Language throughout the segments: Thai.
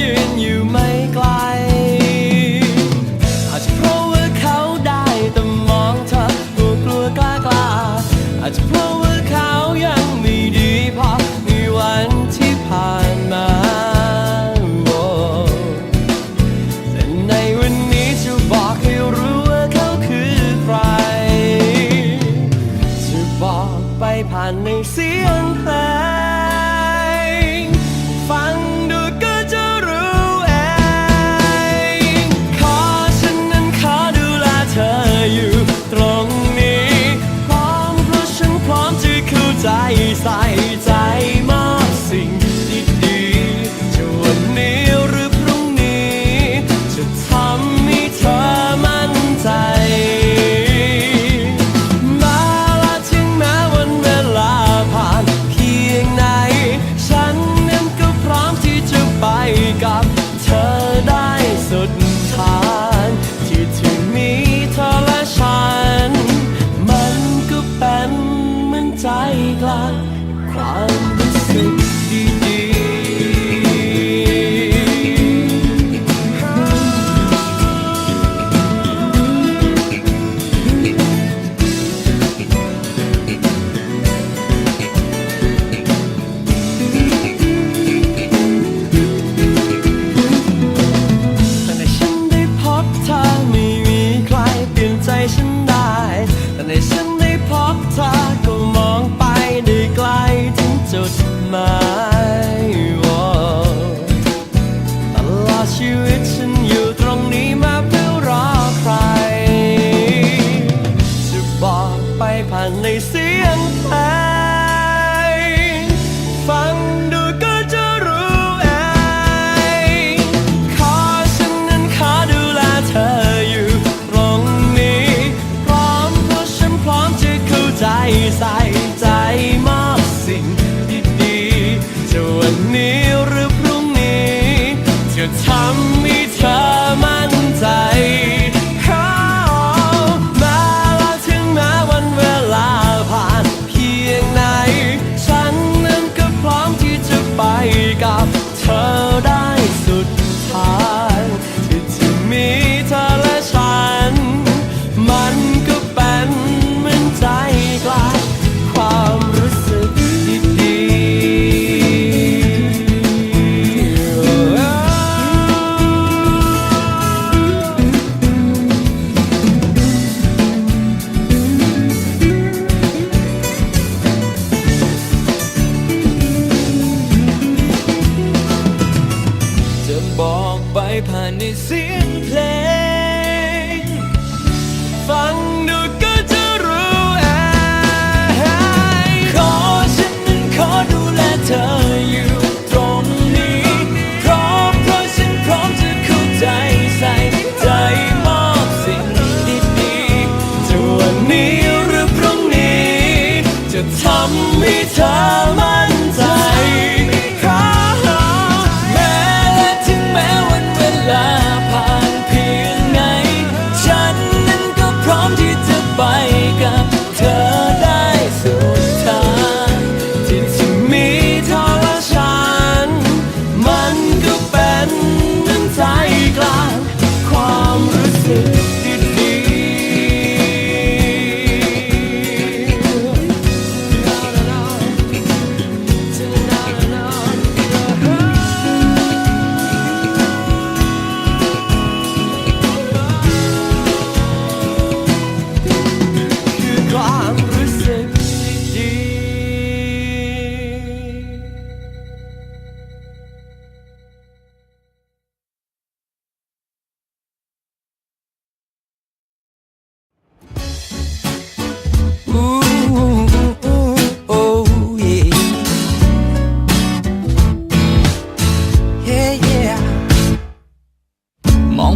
in you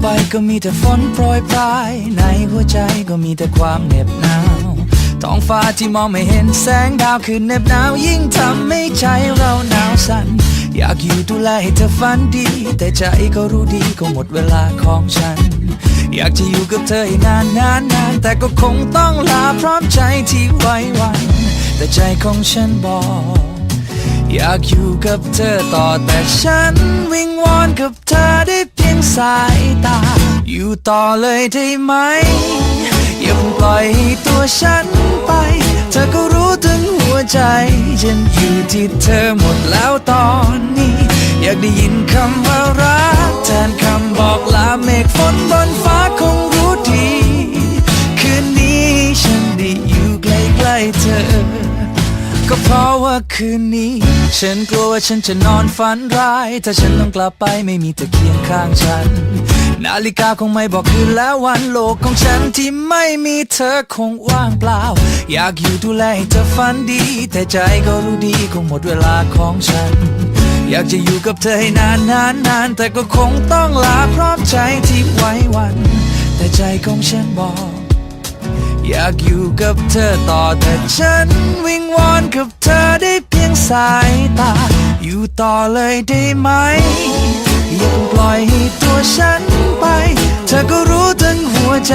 ไปก็มีแต่ฝนโปรยปลาย ในหัวใจก็มีแต่ความเหน็บหนาวท้องฟ้าที่มองไม่เห็นแสงดาวคือเหน็บหนาวยิ่งทำให้ใจเราหนาวสั่นอยากอยู่ดูแลให้เธอฝันดี แต่ใจก็รู้ดีก็หมดเวลาของฉัน อยากจะอยู่กับเธอให้นานนานนานแต่ก็คงต้องลาพร้อมใจที่ไว้วัน แต่ใจของฉันบอก อยากอยู่กับเธอต่อแต่ฉันวิงวอนกับเธอได้เพียงสายตา อยู่ต่อเลยได้ไหม อย่าเพิ่งปล่อยให้ตัวฉันไป เธอก็รู้ถึงหัวใจ ฉันอยู่ที่เธอหมดแล้วตอนนี้ อยากได้ยินคำว่ารักแทนคำบอกลาเมฆฝนบนฟ้าคงรู้ดี คืนนี้ฉันได้อยู่ใกล้ๆเธอ ก็เพราะว่าคืนนี้ ฉันกลัวว่าฉันจะนอนฝันร้าย ถ้าฉันต้องกลับไปไม่มีเธอเคียงข้างฉัน นาฬิกาคงไม่บอกคืนแล้ววันโลกของฉันที่ไม่มีเธอคงว่างเปล่า อยากอยู่ดูแลให้เธอฝันดี แต่ใจก็รู้ดีคงหมดเวลาของฉัน อยากจะอยู่กับเธอให้นานนานนานแต่ก็คงต้องลาพร้อมใจที่ไว้วัน แต่ใจของฉันบอก อยากอยู่กับเธอต่อแต่ฉันวิงวอนกับเธอได้เพียงสายตา อยู่ต่อเลยได้ไหม อย่าปล่อยให้ตัวฉันไป เธอก็รู้ทั้งหัวใจ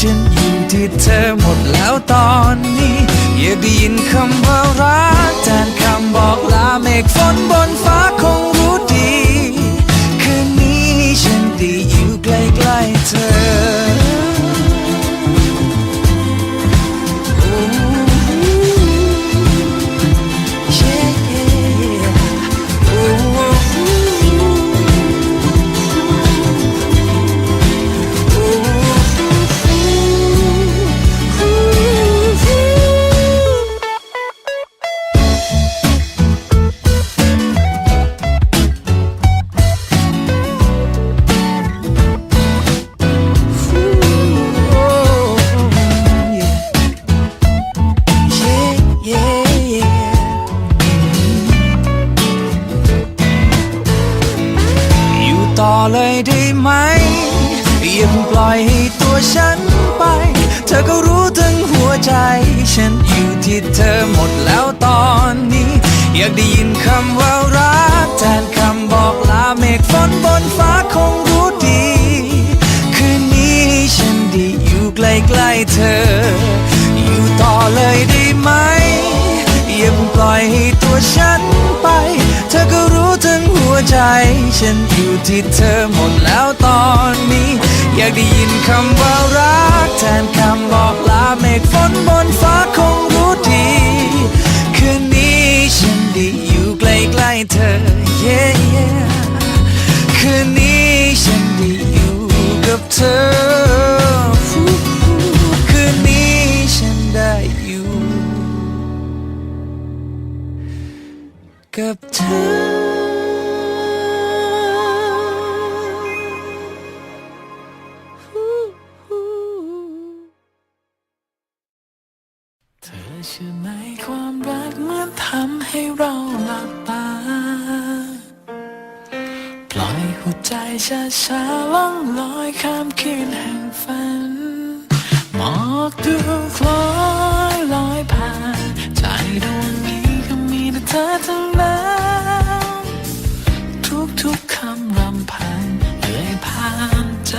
ฉันอยู่ที่เธอหมดแล้วตอนนี้ อยากได้ยินคำว่ารักแทนคำบอกลาเมฆฝนบนฟ้าคงากได้ยินคำว่ารักแทนคำบอกลาเมฆฝนบนฟ้าคงรู้ดี คืนนี้ฉันด้อยู่ใกล้ๆเธอ อยู่ต่อเลยได้ไหม อย่าเพิ่งปล่อยให้ตัวฉันไป เธอก็รู้ถึงหัวใจ ฉันอยู่ที่เธอหมดแล้วตอนนี้ อยากได้ยินคำว่ารักแทนคำบอกลาเมฆฝนบนฟ้าคงรู้ดี ใเชื่อไหมความรักเหมื่อนทำให้เราหลับตา ปล่อยหัวใจช้าช้าๆล่องลอยข้ามคืนแห่งฝัน หมอกดูคล้อยลอยผ่าน ใจดวงนี้ก็มีแต่เธอทั้งนั้นทุกๆคำรำพันเอ่ยผ่านใจ